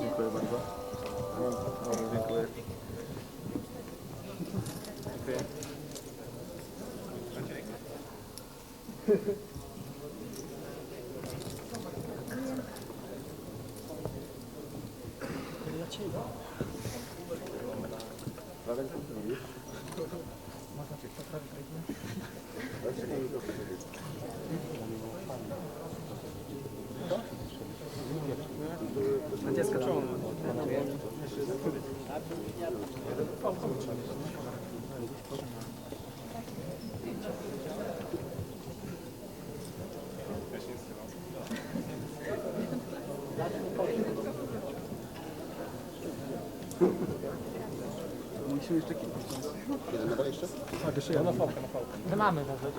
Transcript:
Dziękuję bardzo. Dziękuję. Dziękuję. Dlaczego? Można cię poprawić? Dlaczego? Dziecko czemu? Musimy jeszcze kilka. Jeden nadal jeszcze? Tak, jeszcze ja na fałkę, na fałkę. My mamy może.